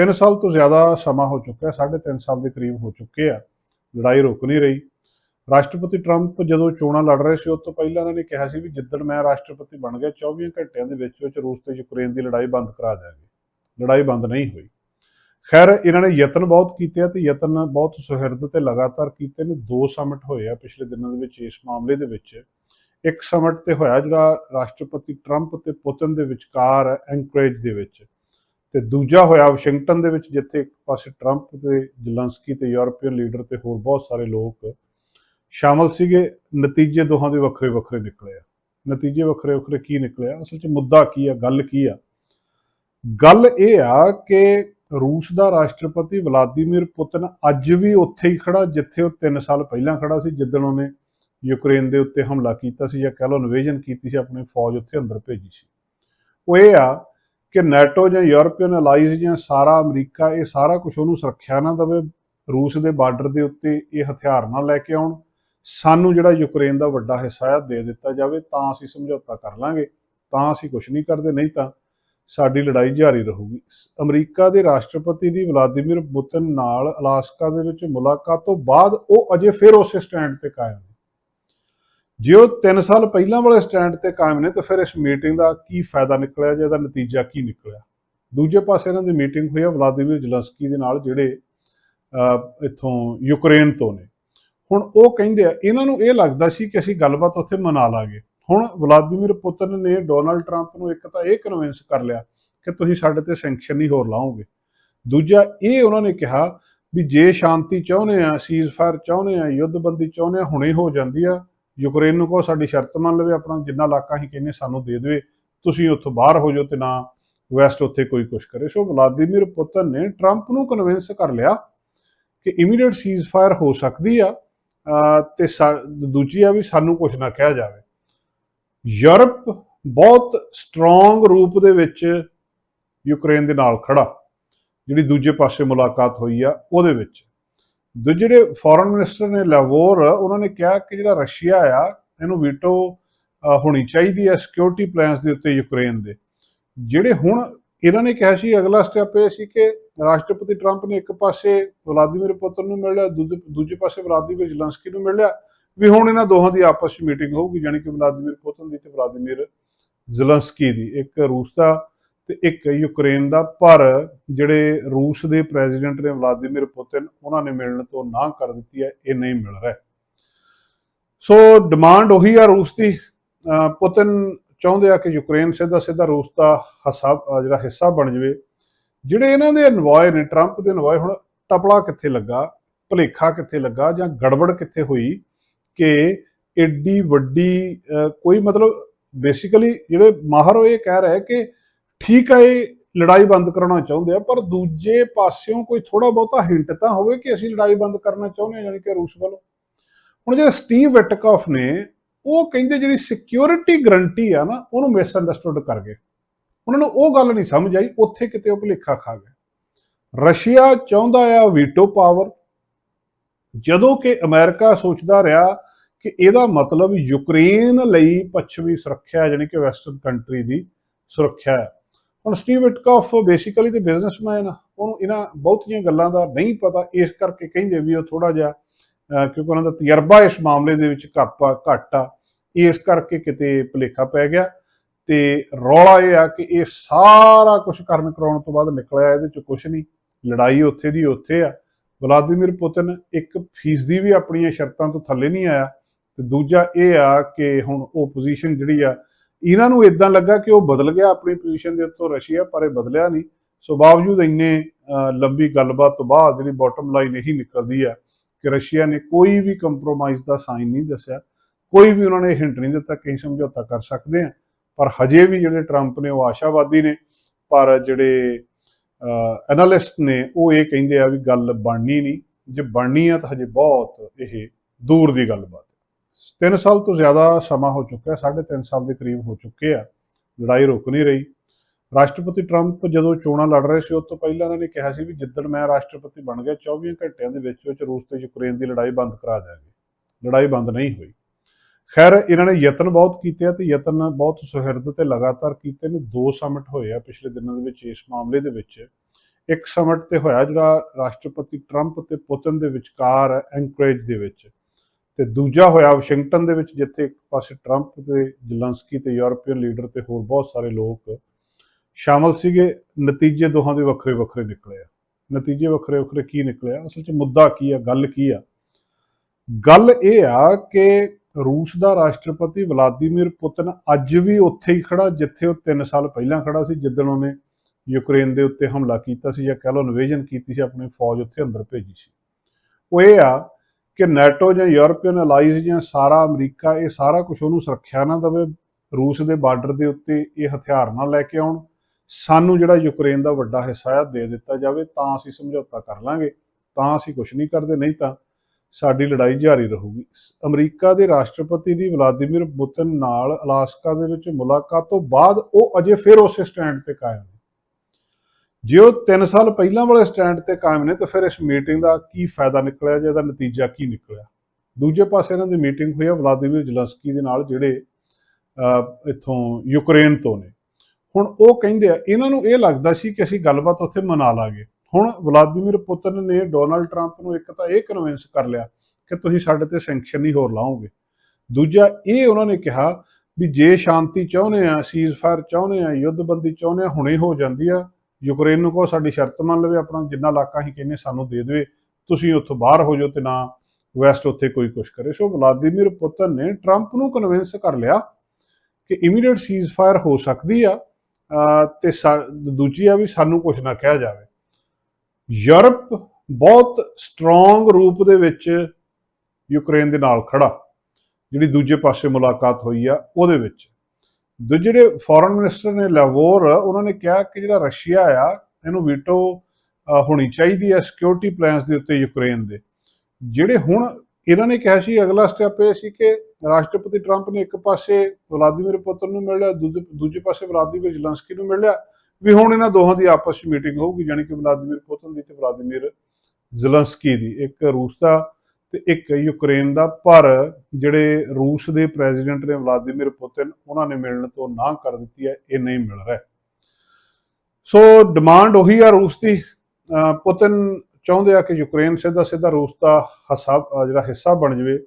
3 ਸਾਲ ਤੋਂ ਜ਼ਿਆਦਾ ਸਮਾਂ ਹੋ ਚੁੱਕਾ ਹੈ 3.5 ਸਾਲ ਦੇ ਕਰੀਬ ਹੋ ਚੁੱਕੇ ਆ। ਲੜਾਈ ਰੁਕ ਨਹੀਂ ਰਹੀ। ਰਾਸ਼ਟਰਪਤੀ ਟਰੰਪ ਜਦੋਂ ਚੋਣਾਂ ਲੜ ਰਹੇ ਸੀ, ਉਸ ਤੋਂ ਪਹਿਲਾਂ ਇਹਨਾਂ ਨੇ ਕਿਹਾ ਸੀ ਵੀ ਜਿੱਦਣ ਮੈਂ ਰਾਸ਼ਟਰਪਤੀ ਬਣ ਗਿਆ 24 ਘੰਟਿਆਂ ਦੇ ਵਿੱਚ ਵਿੱਚ ਰੂਸ ਤੇ ਯੂਕਰੇਨ ਦੀ ਲੜਾਈ ਬੰਦ ਕਰਾ ਦਿਆਂਗੇ। ਲੜਾਈ ਬੰਦ ਨਹੀਂ ਹੋਈ। ਖੈਰ, ਇਹਨਾਂ ਨੇ ਯਤਨ ਬਹੁਤ ਕੀਤੇ ਆ ਤੇ ਯਤਨ ਬਹੁਤ ਸੁਹਿਰਦ ਤੇ ਲਗਾਤਾਰ ਕੀਤੇ ਨੇ। ਦੋ ਸਮਿਟ ਹੋਏ ਆ ਪਿਛਲੇ ਦਿਨਾਂ ਦੇ ਵਿੱਚ, ਇਸ ਮਾਮਲੇ ਦੇ ਵਿੱਚ। ਇੱਕ ਸਮਿਟ ਤੇ ਹੋਇਆ ਜਿਹੜਾ ਰਾਸ਼ਟਰਪਤੀ ਟਰੰਪ ਤੇ ਪੁਤਿਨ ਦੇ ਵਿਚਕਾਰ ਐਂਕਰੇਜ ਦੇ ਵਿੱਚ। ਤੇ ਦੂਜਾ ਹੋਇਆ ਵਾਸ਼ਿੰਗਟਨ ਦੇ ਵਿੱਚ, ਜਿੱਥੇ ਇੱਕ ਪਾਸੇ ਟਰੰਪ ਤੇ ਜ਼ਲੰਸਕੀ ਤੇ ਯੂਰਪੀਅਨ ਲੀਡਰ ਤੇ ਹੋਰ ਬਹੁਤ ਸਾਰੇ ਲੋਕ ਸ਼ਾਮਲ ਸੀਗੇ, ਨਤੀਜੇ ਦੋਹਾਂ ਦੇ ਵੱਖਰੇ ਵੱਖਰੇ ਨਿਕਲੇ ਆ। ਨਤੀਜੇ ਵੱਖਰੇ ਵੱਖਰੇ ਕੀ ਨਿਕਲਿਆ ਅਸਲ 'ਚ ਮੁੱਦਾ ਕੀ ਆ, ਗੱਲ ਕੀ ਆ? ਗੱਲ ਇਹ ਆ ਕਿ ਰੂਸ ਦਾ ਰਾਸ਼ਟਰਪਤੀ ਵਲਾਦੀਮੀਰ ਪੁਤਿਨ ਅੱਜ ਵੀ ਉੱਥੇ ਹੀ ਖੜਾ, ਜਿੱਥੇ ਉਹ 3 ਸਾਲ ਪਹਿਲਾਂ ਖੜਾ ਸੀ ਜਿੱਦਣ ਉਹਨੇ ਯੂਕਰੇਨ ਦੇ ਉੱਤੇ ਹਮਲਾ ਕੀਤਾ ਸੀ ਜਾਂ ਕਹਿ ਲਓ ਇਨਵੇਜਨ ਕੀਤੀ ਸੀ, ਆਪਣੀ ਫੌਜ ਉੱਥੇ ਅੰਦਰ ਭੇਜੀ ਸੀ। ਉਹ ਇਹ ਆ ਕਿ ਨੈਟੋ ਜਾਂ ਯੂਰਪੀਅਨ ਅਲਾਈਜ਼ ਜਾਂ ਸਾਰਾ ਅਮਰੀਕਾ, ਇਹ ਸਾਰਾ ਕੁਝ ਉਹਨੂੰ ਸੁਰੱਖਿਆ ਨਾ ਦੇਵੇ, ਰੂਸ ਦੇ ਬਾਰਡਰ ਦੇ ਉੱਤੇ ਇਹ ਹਥਿਆਰ ਨਾ ਲੈ ਕੇ ਆਉਣ। ਸਾਨੂੰ ਜਿਹੜਾ ਯੂਕਰੇਨ ਦਾ ਵੱਡਾ ਹਿੱਸਾ ਆ, ਦੇ ਦਿੱਤਾ ਜਾਵੇ, ਤਾਂ ਅਸੀਂ ਸਮਝੌਤਾ ਕਰ ਲਾਂਗੇ। ਤਾਂ ਅਸੀਂ ਕੁਝ ਨਹੀਂ ਕਰਦੇ, ਨਹੀਂ ਤਾਂ ਸਾਡੀ ਲੜਾਈ ਜਾਰੀ ਰਹੂਗੀ। ਅਮਰੀਕਾ ਦੇ ਰਾਸ਼ਟਰਪਤੀ ਦੀ ਵਲਾਦੀਮੀਰ ਪੁਤਿਨ ਨਾਲ ਅਲਾਸਕਾ ਦੇ ਵਿੱਚ ਮੁਲਾਕਾਤ ਤੋਂ ਬਾਅਦ ਉਹ ਅਜੇ ਫਿਰ ਉਸੇ ਸਟੈਂਡ ਤੇ ਕਾਇਮ ਜੇ ਉਹ 3 ਸਾਲ ਪਹਿਲਾਂ ਵਾਲੇ ਸਟੈਂਡ ਤੇ ਕਾਇਮ ਨੇ, ਤਾਂ ਫਿਰ ਇਸ ਮੀਟਿੰਗ ਦਾ ਕੀ ਫਾਇਦਾ ਨਿਕਲਿਆ ਜਾਂ ਇਹਦਾ ਨਤੀਜਾ ਕੀ ਨਿਕਲਿਆ? ਦੂਜੇ ਪਾਸੇ ਇਹਨਾਂ ਦੀ ਮੀਟਿੰਗ ਹੋਈ ਆ ਵਲਾਦੀਮੀਰ ਜ਼ਲੰਸਕੀ ਦੇ ਨਾਲ, ਜਿਹੜੇ ਇੱਥੋਂ ਯੂਕਰੇਨ ਤੋਂ ਨੇ। ਹੁਣ ਉਹ ਕਹਿੰਦੇ ਆ, ਇਹਨਾਂ ਨੂੰ ਇਹ ਲੱਗਦਾ ਸੀ ਕਿ ਅਸੀਂ ਗੱਲਬਾਤ ਉੱਥੇ ਮਨਾ ਲਾਂਗੇ। ਹੁਣ ਵਲਾਦੀਮੀਰ ਪੁਤਨ ਨੇ ਡੋਨਲਡ ਟਰੰਪ ਨੂੰ ਇੱਕ ਤਾਂ ਇਹ ਕਨਵਿੰਸ ਕਰ ਲਿਆ ਕਿ ਤੁਸੀਂ ਸਾਡੇ ਤੇ ਸੈਂਕਸ਼ਨ ਨਹੀਂ ਹੋਰ ਲਾਓਗੇ। ਦੂਜਾ, ਇਹ ਉਹਨਾਂ ਨੇ ਕਿਹਾ ਵੀ ਜੇ ਸ਼ਾਂਤੀ ਚਾਹੁੰਦੇ ਆ ਸੀਜ਼ਫਾਇਰ ਚਾਹੁੰਦੇ ਆ, ਯੁੱਧਬੰਦੀ ਚਾਹੁੰਦੇ ਆ, ਹੁਣੇ ਹੋ ਜਾਂਦੀ ਆ ਯੂਕਰੇਨ ਨੂੰ ਕਹੋ, ਸਾਡੀ ਸ਼ਰਤ ਮੰਨ ਲਵੇ, ਆਪਣਾ ਜਿੰਨਾ ਇਲਾਕਾ ਅਸੀਂ ਕਹਿੰਦੇ ਸਾਨੂੰ ਦੇ ਦੇਵੇ, ਤੁਸੀਂ ਉੱਥੋਂ ਬਾਹਰ ਹੋ ਜਾਓ ਤੇ ਨਾ ਵੈਸਟ ਉੱਥੇ ਕੋਈ ਕੁਛ ਕਰੇ। ਸੋ ਵਲਾਦੀਮੀਰ ਪੁਤਨ ਨੇ ਟਰੰਪ ਨੂੰ ਕਨਵਿੰਸ ਕਰ ਲਿਆ ਕਿ ਇਮੀਡੀਏਟ ਸੀਜ਼ਫਾਇਰ ਹੋ ਸਕਦੀ ਆ, ਅਹ ਤੇ ਸਾ- ਦੂਜੀ ਆ ਵੀ ਸਾਨੂੰ ਕੁਝ ਨਾ ਕਿਹਾ ਜਾਵੇ। ਯੂਰਪ ਬਹੁਤ ਸਟਰੋਂਗ ਰੂਪ ਦੇ ਵਿੱਚ ਯੂਕਰੇਨ ਦੇ ਨਾਲ ਖੜਾ, ਜਿਹੜੀ ਦੂਜੇ ਪਾਸੇ ਮੁਲਾਕਾਤ ਹੋਈ ਆ, ਉਹਦੇ ਵਿੱਚ। ਦੂਜੇ ਜਿਹੜੇ ਫੋਰਨ ਮਿਨਿਸਟਰ ਨੇ ਲਾਵੋਰ ਉਹਨਾਂ ਨੇ ਕਿਹਾ ਕਿ ਜਿਹੜਾ ਰਸ਼ੀਆ ਆ, ਇਹਨੂੰ ਵੀਟੋ ਹੋਣੀ ਚਾਹੀਦੀ ਹੈ ਸਿਕਿਉਰਿਟੀ ਪਲਾਨਸ ਦੇ ਉੱਤੇ ਯੂਕਰੇਨ ਦੇ। ਜਿਹੜੇ ਹੁਣ ਇਹਨਾਂ ਨੇ ਕਿਹਾ ਸੀ, ਅਗਲਾ ਸਟੈਪ ਇਹ ਸੀ ਕਿ ਰਾਸ਼ਟਰਪਤੀ ਟਰੰਪ ਨੇ ਇੱਕ ਪਾਸੇ ਵਲਾਦੀਮੀਰ ਪੁਤਨ ਨੂੰ ਮਿਲ ਲਿਆ, ਦੂਜੇ ਦੂਜੇ ਪਾਸੇ ਵਲਾਦੀਮੀਰ ਜ਼ਲੰਸਕੀ ਨੂੰ ਮਿਲ ਲਿਆ। ਵੀ ਹੁਣ ਇਹਨਾਂ ਦੋਹਾਂ ਦੀ ਆਪਸ ਵਿੱਚ ਮੀਟਿੰਗ ਹੋਊਗੀ, ਜਾਣੀ ਕਿ ਵਲਾਦੀਮੀਰ ਪੁਤਨ ਦੀ ਤੇ ਵਲਾਦੀਮੀਰ ਜ਼ਲੰਸਕੀ ਦੀ। ਇੱਕ ਰੂਸ ਦਾ ਤੇ ਇੱਕ ਯੂਕਰੇਨ ਦਾ, ਪਰ ਜਿਹੜੇ ਰੂਸ ਦੇ ਪ੍ਰੈਜ਼ੀਡੈਂਟ ਨੇ ਵਲਾਦੀਮੀਰ ਪੁਤਿਨ, ਉਹਨਾਂ ਨੇ ਮਿਲਣ ਤੋਂ ਨਾ ਕਰ ਦਿੱਤੀ ਹੈ, ਇਹ ਨਹੀਂ ਮਿਲ ਰਿਹਾ। ਸੋ ਡਿਮਾਂਡ ਉਹੀ ਆ ਰੂਸ ਦੀ। ਪੁਤਿਨ ਚਾਹੁੰਦੇ ਆ ਕਿ ਯੂਕਰੇਨ ਸਿੱਧਾ ਸਿੱਧਾ ਰੂਸ ਦਾ ਹਿੱਸਾ ਜਿਹੜਾ ਹਿੱਸਾ ਬਣ ਜਾਵੇ। ਜਿਹੜੇ ਇਹਨਾਂ ਦੇ ਅਨਵਾਏ ਨੇ ਟਰੰਪ ਦੇ ਅਨਵਾਏ ਹੁਣ ਟਪਲਾ ਕਿੱਥੇ ਲੱਗਾ, ਭਲੇਖਾ ਕਿੱਥੇ ਲੱਗਾ, ਜਾਂ ਗੜਬੜ ਕਿੱਥੇ ਹੋਈ ਕਿ ਐਡੀ ਵੱਡੀ ਕੋਈ ਮਤਲਬ ਬੇਸਿਕਲੀ ਜਿਹੜੇ ਮਾਹਰ ਉਹ ਇਹ ਕਹਿ ਰਹੇ ਕਿ ਠੀਕ ਹੈ ਇਹ ਲੜਾਈ ਬੰਦ ਕਰਾਉਣਾ ਚਾਹੁੰਦੇ ਆ, ਪਰ ਦੂਜੇ ਪਾਸਿਓਂ ਕੋਈ ਥੋੜਾ ਬਹੁਤਾ ਹਿੰਟ ਤਾਂ ਹੋਵੇ ਕਿ ਅਸੀਂ ਲੜਾਈ ਬੰਦ ਕਰਨਾ ਚਾਹੁੰਦੇ ਹਾਂ, ਯਾਨੀ ਕਿ ਰੂਸ ਵੱਲੋਂ। ਹੁਣ ਜਿਹੜੇ ਸਟੀਵ ਵਿਟਕੌਫ ਨੇ, ਉਹ ਕਹਿੰਦੇ ਜਿਹੜੀ ਸਿਕਿਉਰਿਟੀ ਗਰੰਟੀ ਆ ਨਾ, ਉਹਨੂੰ ਮਿਸ ਅੰਡਰਸਟੂਡ ਕਰ ਗਏ। ਉਹਨਾਂ ਨੂੰ ਉਹ ਗੱਲ ਨਹੀਂ ਸਮਝ ਆਈ, ਉੱਥੇ ਕਿਤੇ ਉਹ ਭੁਲੇਖਾ ਖਾ ਗਏ। ਰਸ਼ੀਆ ਚਾਹੁੰਦਾ ਆ ਵੀਟੋ ਪਾਵਰ ਜਦੋਂ ਕਿ ਅਮਰੀਕਾ ਸੋਚਦਾ ਰਿਹਾ ਕਿ ਇਹਦਾ ਮਤਲਬ ਯੂਕਰੇਨ ਲਈ ਪੱਛਮੀ ਸੁਰੱਖਿਆ ਜਾਨੀ ਕਿ ਵੈਸਟਰਨ ਕੰਟਰੀ ਦੀ ਸੁਰੱਖਿਆ ਹੈ। ਹੁਣ ਸਟੀਵ ਵਿਟਕੌਫ ਬੇਸਿਕਲੀ ਤੇ ਬਿਜ਼ਨਸਮੈਨ ਆ ਉਹਨੂੰ ਇਹਨਾਂ ਬਹੁਤੀਆਂ ਗੱਲਾਂ ਦਾ ਨਹੀਂ ਪਤਾ, ਇਸ ਕਰਕੇ ਕਹਿੰਦੇ ਵੀ ਉਹ ਥੋੜਾ ਜਿਹਾ ਕਿਉਂਕਿ ਉਹਨਾਂ ਦਾ ਤਜਰਬਾ ਇਸ ਮਾਮਲੇ ਦੇ ਵਿੱਚ ਘੱਟ ਆ ਘੱਟ ਆ, ਇਸ ਕਰਕੇ ਕਿਤੇ ਭੁਲੇਖਾ ਪੈ ਗਿਆ ਤੇ ਰੌਲਾ ਇਹ ਆ ਕਿ ਇਹ ਸਾਰਾ ਕੁਝ ਕਰਨ ਕਰਾਉਣ ਤੋਂ ਬਾਅਦ ਨਿਕਲਿਆ, ਇਹਦੇ ਚ ਕੁਝ ਨਹੀਂ, ਲੜਾਈ ਉੱਥੇ ਦੀ ਉੱਥੇ ਆ। ਵਲਾਦੀਮੀਰ ਪੁਤਿਨ ਇੱਕ ਫੀਸਦੀ ਵੀ ਆਪਣੀਆਂ ਸ਼ਰਤਾਂ ਤੋਂ ਥੱਲੇ ਨਹੀਂ ਆਇਆ ਤੇ ਦੂਜਾ ਇਹ ਆ ਕਿ ਹੁਣ ਉਹ ਪੋਜੀਸ਼ਨ ਜਿਹੜੀ ਆ ਇਹਨਾਂ ਨੂੰ ਇਦਾਂ ਲੱਗਾ ਕਿ ਉਹ ਬਦਲ ਗਿਆ ਆਪਣੀ ਪੋਜੀਸ਼ਨ ਦੇ ਉੱਤੋਂ ਰਸ਼ੀਆ, ਪਰ ਇਹ ਬਦਲਿਆ ਨਹੀਂ। ਸੋ ਬਾਵਜੂਦ ਇੰਨੇ ਲੰਬੀ ਗੱਲਬਾਤ ਤੋਂ ਬਾਅਦ ਜਿਹੜੀ ਬਾਟਮ ਲਾਈਨ ਇਹੀ ਨਿਕਲਦੀ ਆ ਕਿ ਰਸ਼ੀਆ ਨੇ ਕੋਈ ਵੀ ਕੰਪਰੋਮਾਈਜ਼ ਦਾ ਸਾਈਨ ਨਹੀਂ ਦੱਸਿਆ। ਕੋਈ ਵੀ ਉਹਨਾਂ ਨੇ ਹਿੰਟ ਨਹੀਂ ਦਿੱਤਾ ਕਿ ਸਮਝੌਤਾ ਕਰ ਸਕਦੇ ਆ ਪਰ ਹਜੇ ਵੀ ਜਿਹੜੇ ਟਰੰਪ ਨੇ ਉਹ ਆਸ਼ਾਵਾਦੀ ਨੇ, ਪਰ ਜਿਹੜੇ ਐਨਾਲਿਸਟ ਨੇ ਉਹ ਇਹ ਕਹਿੰਦੇ ਆ ਵੀ ਗੱਲ ਬਣਨੀ ਨਹੀਂ। ਜੇ ਬਣਨੀ ਆ ਤਾਂ ਹਜੇ ਬਹੁਤ ਇਹ ਦੂਰ ਦੀ ਗੱਲਬਾਤ। 3 ਸਾਲ ਤੋਂ ਜ਼ਿਆਦਾ ਸਮਾਂ ਹੋ ਚੁੱਕਾ ਹੈ 3.5 ਸਾਲ ਦੇ ਕਰੀਬ ਹੋ ਚੁੱਕੇ ਆ। ਲੜਾਈ ਰੁਕ ਨਹੀਂ ਰਹੀ। ਰਾਸ਼ਟਰਪਤੀ ਟਰੰਪ ਜਦੋਂ ਚੋਣਾਂ ਲੜ ਰਹੇ ਸੀ ਉਸ ਤੋਂ ਪਹਿਲਾਂ ਇਹਨਾਂ ਨੇ ਕਿਹਾ ਸੀ ਵੀ ਜਿੱਦਣ ਮੈਂ ਰਾਸ਼ਟਰਪਤੀ ਬਣ ਗਿਆ 24 ਘੰਟਿਆਂ ਦੇ ਵਿੱਚ ਵਿੱਚ ਰੂਸ ਤੇ ਯੂਕਰੇਨ ਦੀ ਲੜਾਈ ਬੰਦ ਕਰਾ ਦਿਆਂਗੇ। ਲੜਾਈ ਬੰਦ ਨਹੀਂ ਹੋਈ। ਖੈਰ, ਇਹਨਾਂ ਨੇ ਯਤਨ ਬਹੁਤ ਕੀਤੇ ਆ ਤੇ ਯਤਨ ਬਹੁਤ ਸੁਹਿਰਦ ਤੇ ਲਗਾਤਾਰ ਕੀਤੇ ਨੇ। ਦੋ ਸਮਿਟ ਹੋਏ ਆ ਪਿਛਲੇ ਦਿਨਾਂ ਦੇ ਵਿੱਚ, ਇਸ ਮਾਮਲੇ ਦੇ ਵਿੱਚ। ਇੱਕ ਸਮਿਟ ਤੇ ਹੋਇਆ ਜਿਹੜਾ ਰਾਸ਼ਟਰਪਤੀ ਟਰੰਪ ਤੇ ਪੁਤਿਨ ਦੇ ਵਿਚਕਾਰ ਐਂਕਰੇਜ ਦੇ ਵਿੱਚ। ਤੇ ਦੂਜਾ ਹੋਇਆ ਵਾਸ਼ਿੰਗਟਨ ਦੇ ਵਿੱਚ, ਜਿੱਥੇ ਇੱਕ ਪਾਸੇ ਟਰੰਪ ਤੇ ਜ਼ਲੰਸਕੀ ਤੇ ਯੂਰਪੀਅਨ ਲੀਡਰ ਤੇ ਹੋਰ ਬਹੁਤ ਸਾਰੇ ਲੋਕ ਸ਼ਾਮਲ ਸੀਗੇ, ਨਤੀਜੇ ਦੋਹਾਂ ਦੇ ਵੱਖਰੇ ਵੱਖਰੇ ਨਿਕਲੇ ਆ। ਨਤੀਜੇ ਵੱਖਰੇ ਵੱਖਰੇ ਕੀ ਨਿਕਲੇ ਆ? ਅਸਲ 'ਚ ਮੁੱਦਾ ਕੀ ਆ? ਗੱਲ ਕੀ ਆ? ਗੱਲ ਇਹ ਆ ਕਿ ਰੂਸ ਦਾ ਰਾਸ਼ਟਰਪਤੀ ਵਲਾਦੀਮੀਰ ਪੁਤਿਨ ਅੱਜ ਵੀ ਉੱਥੇ ਹੀ ਖੜਾ, ਜਿੱਥੇ ਉਹ 3 ਸਾਲ ਪਹਿਲਾਂ ਖੜਾ ਸੀ, ਜਿੱਦਣ ਉਹਨੇ ਯੂਕਰੇਨ ਦੇ ਉੱਤੇ ਹਮਲਾ ਕੀਤਾ ਸੀ ਜਾਂ ਕਹਿ ਲਓ ਇਨਵੇਜਨ ਕੀਤੀ ਸੀ, ਆਪਣੀ ਫੌਜ ਉੱਥੇ ਅੰਦਰ ਭੇਜੀ ਸੀ। ਉਹ ਇਹ ਆ ਕਿ ਨੈਟੋ ਜਾਂ ਯੂਰਪੀਅਨ ਅਲਾਈਜ਼ ਜਾਂ ਸਾਰਾ ਅਮਰੀਕਾ, ਇਹ ਸਾਰਾ ਕੁਝ ਉਹਨੂੰ ਸੁਰੱਖਿਆ ਨਾ ਦੇਵੇ, ਰੂਸ ਦੇ ਬਾਰਡਰ ਦੇ ਉੱਤੇ ਇਹ ਹਥਿਆਰ ਨਾ ਲੈ ਕੇ ਆਉਣ। ਸਾਨੂੰ ਜਿਹੜਾ ਯੂਕਰੇਨ ਦਾ ਵੱਡਾ ਹਿੱਸਾ ਆ, ਦੇ ਦਿੱਤਾ ਜਾਵੇ, ਤਾਂ ਅਸੀਂ ਸਮਝੌਤਾ ਕਰ ਲਾਂਗੇ, ਤਾਂ ਅਸੀਂ ਕੁਝ ਨਹੀਂ ਕਰਦੇ, ਨਹੀਂ ਤਾਂ ਸਾਡੀ ਲੜਾਈ ਜਾਰੀ ਰਹੂਗੀ। ਸ- ਅਮਰੀਕਾ ਦੇ ਰਾਸ਼ਟਰਪਤੀ ਦੀ ਵਲਾਦੀਮੀਰ ਪੁਤਿਨ ਨਾਲ ਅਲਾਸਕਾ ਦੇ ਵਿੱਚ ਮੁਲਾਕਾਤ ਤੋਂ ਬਾਅਦ ਉਹ ਅਜੇ ਫਿਰ ਉਸੇ ਸਟੈਂਡ ਤੇ ਕਾਇਮ ਹੈ ਜੇ ਉਹ 3 ਸਾਲ ਪਹਿਲਾਂ ਵਾਲੇ ਸਟੈਂਡ ਤੇ ਕਾਇਮ ਨੇ ਤਾਂ ਫਿਰ ਇਸ ਮੀਟਿੰਗ ਦਾ ਕੀ ਫਾਇਦਾ ਨਿਕਲਿਆ ਜਾਂ ਇਹਦਾ ਨਤੀਜਾ ਕੀ ਨਿਕਲਿਆ? ਦੂਜੇ ਪਾਸੇ ਇਹਨਾਂ ਦੀ ਮੀਟਿੰਗ ਹੋਈ ਆ ਵਲਾਦੀਮੀਰ ਜ਼ਲੰਸਕੀ ਦੇ ਨਾਲ ਜਿਹੜੇ ਅਹ, ਇੱਥੋਂ ਯੂਕਰੇਨ ਤੋਂ ਨੇ। ਹੁਣ ਉਹ ਕਹਿੰਦੇ ਆ ਇਹਨਾਂ ਨੂੰ ਇਹ ਲੱਗਦਾ ਸੀ ਕਿ ਅਸੀਂ ਗੱਲਬਾਤ ਉੱਥੇ ਮਨਾ ਲਾਂਗੇ। ਹੁਣ ਵਲਾਦੀਮੀਰ ਪੁਤਨ ਨੇ ਡੋਨਲਡ ਟਰੰਪ ਨੂੰ ਇੱਕ ਤਾਂ ਇਹ ਕਨਵਿੰਸ ਕਰ ਲਿਆ ਕਿ ਤੁਸੀਂ ਸਾਡੇ ਤੇ ਸੈਂਕਸ਼ਨ ਨਹੀਂ ਹੋਰ ਲਾਓਗੇ। ਦੂਜਾ ਇਹ ਉਹਨਾਂ ਨੇ ਕਿਹਾ ਵੀ ਜੇ ਸ਼ਾਂਤੀ ਚਾਹੁੰਦੇ ਆ ਸੀਜ਼ਫਾਇਰ ਚਾਹੁੰਦੇ ਆ ਯੁੱਧਬੰਦੀ ਚਾਹੁੰਦੇ ਆ ਹੁਣੇ ਹੋ ਜਾਂਦੀ ਆ ਯੂਕਰੇਨ ਨੂੰ ਕਹੋ, ਸਾਡੀ ਸ਼ਰਤ ਮੰਨ ਲਵੇ, ਆਪਣਾ ਜਿੰਨਾ ਇਲਾਕਾ ਅਸੀਂ ਕਹਿੰਦੇ ਸਾਨੂੰ ਦੇ ਦੇਵੇ। ਤੁਸੀਂ ਉੱਥੋਂ ਬਾਹਰ ਹੋ ਜਾਓ ਤੇ ਨਾ ਵੈਸਟ ਉੱਥੇ ਕੋਈ ਕੁਝ ਕਰੇ। ਸੋ ਵਲਾਦੀਮੀਰ ਪੁਤਨ ਨੇ ਟਰੰਪ ਨੂੰ ਕਨਵਿੰਸ ਕਰ ਲਿਆ ਕਿ ਇਮੀਡੀਏਟ ਸੀਜ਼ਫਾਇਰ ਹੋ ਸਕਦੀ ਆ, ਅਹ, ਤੇ ਸਾ- ਦੂਜੀ ਆ ਵੀ ਸਾਨੂੰ ਕੁਝ ਨਾ ਕਿਹਾ ਜਾਵੇ। ਯੂਰਪ ਬਹੁਤ ਸਟਰੋਂਗ ਰੂਪ ਦੇ ਵਿੱਚ ਯੂਕਰੇਨ ਦੇ ਨਾਲ ਖੜਾ, ਜਿਹੜੀ ਦੂਜੇ ਪਾਸੇ ਮੁਲਾਕਾਤ ਹੋਈ ਆ, ਉਹਦੇ ਵਿੱਚ। ਦੂਜੇ ਜਿਹੜੇ ਫੋਰਨ ਮਿਨਿਸਟਰ ਨੇ ਲਾਵੋਰ ਉਹਨਾਂ ਨੇ ਕਿਹਾ ਕਿ ਜਿਹੜਾ ਰਸ਼ੀਆ ਆ, ਇਹਨੂੰ ਵੀਟੋ ਹੋਣੀ ਚਾਹੀਦੀ ਹੈ ਸਿਕਿਉਰਿਟੀ ਪਲਾਨਸ ਦੇ ਉੱਤੇ ਯੂਕਰੇਨ ਦੇ। ਜਿਹੜੇ ਹੁਣ ਇਹਨਾਂ ਨੇ ਕਿਹਾ ਸੀ, ਅਗਲਾ ਸਟੈਪ ਇਹ ਸੀ ਕਿ ਰਾਸ਼ਟਰਪਤੀ ਟਰੰਪ ਨੇ ਇੱਕ ਪਾਸੇ ਵਲਾਦੀਮੀਰ ਪੁਤਿਨ ਨੂੰ ਮਿਲ ਲਿਆ ਦੂਜੇ ਦੂਜੇ ਪਾਸੇ ਵਲਾਦੀਮੀਰ ਜ਼ਲੰਸਕੀ ਨੂੰ ਮਿਲ ਲਿਆ ਵੀ ਹੁਣ ਇਹਨਾਂ ਦੋਹਾਂ ਦੀ ਆਪਸ ਵਿੱਚ ਮੀਟਿੰਗ ਹੋਊਗੀ, ਜਾਣੀ ਕਿ ਵਲਾਦੀਮੀਰ ਪੁਤਿਨ ਦੀ ਤੇ ਵਲਾਦੀਮੀਰ ਜ਼ਲੰਸਕੀ ਦੀ। ਇੱਕ ਰੂਸ ਦਾ ਤੇ ਇੱਕ ਯੂਕਰੇਨ ਦਾ, ਪਰ ਜਿਹੜੇ ਰੂਸ ਦੇ ਪ੍ਰੈਜ਼ੀਡੈਂਟ ਨੇ ਵਲਾਦੀਮੀਰ ਪੁਤਿਨ, ਉਹਨਾਂ ਨੇ ਮਿਲਣ ਤੋਂ ਨਾ ਕਰ ਦਿੱਤੀ ਹੈ, ਇਹ ਨਹੀਂ ਮਿਲ ਰਿਹਾ। ਸੋ ਡਿਮਾਂਡ ਉਹੀ ਆ ਰੂਸ ਦੀ। ਪੁਤਿਨ ਚਾਹੁੰਦੇ ਆ ਕਿ ਯੂਕਰੇਨ ਸਿੱਧਾ ਸਿੱਧਾ ਰੂਸ ਦਾ ਹਿੱਸਾ, ਜਿਹੜਾ ਹਿੱਸਾ ਬਣ ਜਵੇ।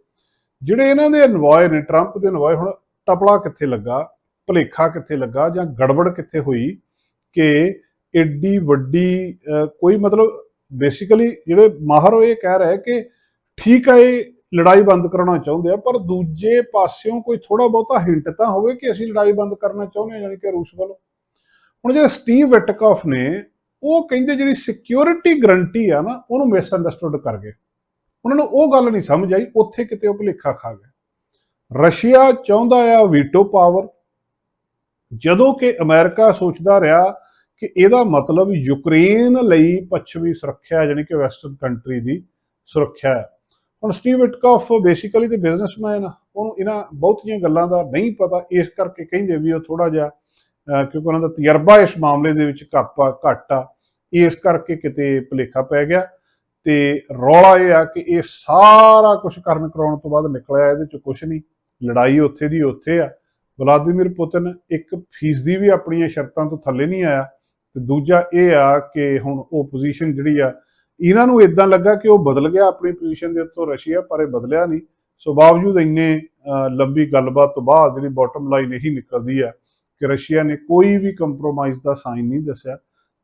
ਜਿਹੜੇ ਇਹਨਾਂ ਦੇ ਅਨਵਾਏ ਨੇ ਟਰੰਪ ਦੇ ਅਨਵਾਏ ਹੁਣ ਟਪਲਾ ਕਿੱਥੇ ਲੱਗਾ, ਭਲੇਖਾ ਕਿੱਥੇ ਲੱਗਾ, ਜਾਂ ਗੜਬੜ ਕਿੱਥੇ ਹੋਈ ਕਿ ਏਡੀ ਵੱਡੀ ਕੋਈ ਮਤਲਬ ਬੇਸਿਕਲੀ ਜਿਹੜੇ ਮਾਹਰ ਉਹ ਇਹ ਕਹਿ ਰਹੇ ਕਿ ਠੀਕ ਹੈ ਇਹ ਲੜਾਈ ਬੰਦ ਕਰਾਉਣਾ ਚਾਹੁੰਦੇ ਆ, ਪਰ ਦੂਜੇ ਪਾਸਿਓਂ ਕੋਈ ਥੋੜਾ ਬਹੁਤਾ ਹਿੰਟ ਤਾਂ ਹੋਵੇ ਕਿ ਅਸੀਂ ਲੜਾਈ ਬੰਦ ਕਰਨਾ ਚਾਹੁੰਦੇ ਹਾਂ ਯਾਨੀ ਕਿ ਰੂਸ ਵੱਲੋਂ। ਹੁਣ ਜਿਹੜੇ ਸਟੀਵ ਵਿਟਕੌਫ ਨੇ, ਉਹ ਕਹਿੰਦੇ ਜਿਹੜੀ ਸਿਕਿਉਰਿਟੀ ਗਰੰਟੀ ਆ ਨਾ, ਉਹਨੂੰ ਮਿਸ ਅੰਡਰਸਟੂਡ ਕਰ ਗਏ। ਉਹਨਾਂ ਨੂੰ ਉਹ ਗੱਲ ਨਹੀਂ ਸਮਝ ਆਈ, ਉੱਥੇ ਕਿਤੇ ਉਹ ਭੁਲੇਖਾ ਖਾ ਗਏ। ਰਸ਼ੀਆ ਚਾਹੁੰਦਾ ਆ ਵੀਟੋ ਪਾਵਰ ਜਦੋਂ ਕਿ ਅਮਰੀਕਾ ਸੋਚਦਾ ਰਿਹਾ ਕਿ ਇਹਦਾ ਮਤਲਬ ਯੂਕਰੇਨ ਲਈ ਪੱਛਮੀ ਸੁਰੱਖਿਆ ਜਾਨੀ ਕਿ ਵੈਸਟਰਨ ਕੰਟਰੀ ਦੀ ਸੁਰੱਖਿਆ ਹੈ। ਹੁਣ ਸਟੀਵ ਵਿਟਕੌਫ ਬੇਸਿਕਲੀ ਤੇ ਬਿਜ਼ਨਸਮੈਨ ਉਹਨੂੰ ਇਹਨਾਂ ਬਹੁਤੀਆਂ ਗੱਲਾਂ ਦਾ ਨਹੀਂ ਪਤਾ, ਇਸ ਕਰਕੇ ਕਹਿੰਦੇ ਵੀ ਉਹ ਥੋੜਾ ਜਿਹਾ ਕਿਉਂਕਿ ਉਹਨਾਂ ਦਾ ਤਜਰਬਾ ਇਸ ਮਾਮਲੇ ਦੇ ਵਿੱਚ ਘੱਪਾ ਘੱਟ ਆ, ਇਸ ਕਰਕੇ ਕਿਤੇ ਭੁਲੇਖਾ ਪੈ ਗਿਆ। ਤੇ ਰੌਲਾ ਇਹ ਆ ਕਿ ਇਹ ਸਾਰਾ ਕੁਝ ਕਰਨ ਕਰਾਉਣ ਤੋਂ ਬਾਅਦ ਨਿਕਲਿਆ ਇਹਦੇ ਚ ਕੁਝ ਨਹੀਂ, ਲੜਾਈ ਉੱਥੇ ਦੀ ਉੱਥੇ ਆ। ਵਲਾਦੀਮੀਰ ਪੁਤਿਨ ਇੱਕ ਫੀਸਦੀ ਵੀ ਆਪਣੀਆਂ ਸ਼ਰਤਾਂ ਤੋਂ ਥੱਲੇ ਨਹੀਂ ਆਇਆ, ਤੇ ਦੂਜਾ ਇਹ ਆ ਕਿ ਹੁਣ ਉਹ ਪੋਜੀਸ਼ਨ ਜਿਹੜੀ ਆ ਇਹਨਾਂ ਨੂੰ ਇਦਾਂ ਲੱਗਾ ਕਿ ਉਹ ਬਦਲ ਗਿਆ ਆਪਣੀ ਪੋਜੀਸ਼ਨ ਦੇ ਉੱਤੋਂ ਰਸ਼ੀਆ, ਪਰ ਇਹ ਬਦਲਿਆ ਨਹੀਂ। ਸੋ ਬਾਵਜੂਦ ਇੰਨੇ ਲੰਬੀ ਗੱਲਬਾਤ ਤੋਂ ਬਾਅਦ ਜਿਹੜੀ ਬਾਟਮ ਲਾਈਨ ਇਹੀ ਨਿਕਲਦੀ ਆ ਕਿ ਰਸ਼ੀਆ ਨੇ ਕੋਈ ਵੀ ਕੰਪਰੋਮਾਈਜ਼ ਦਾ ਸਾਈਨ ਨਹੀਂ ਦੱਸਿਆ।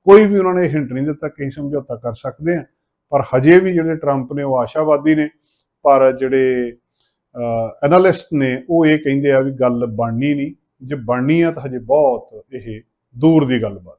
ਕੋਈ ਵੀ ਉਹਨਾਂ ਨੇ ਹਿੰਟ ਨਹੀਂ ਦਿੱਤਾ ਕਿ ਸਮਝੌਤਾ ਕਰ ਸਕਦੇ ਆ। ਪਰ ਹਜੇ ਵੀ ਜਿਹੜੇ ਟਰੰਪ ਨੇ ਉਹ ਆਸ਼ਾਵਾਦੀ ਨੇ, ਪਰ ਜਿਹੜੇ ਐਨਾਲਿਸਟ ਨੇ ਉਹ ਇਹ ਕਹਿੰਦੇ ਆ ਵੀ ਗੱਲ ਬਣਨੀ ਨਹੀਂ। ਜੇ ਬਣਨੀ ਆ ਤਾਂ ਹਜੇ ਬਹੁਤ ਇਹ ਦੂਰ ਦੀ ਗੱਲਬਾਤ।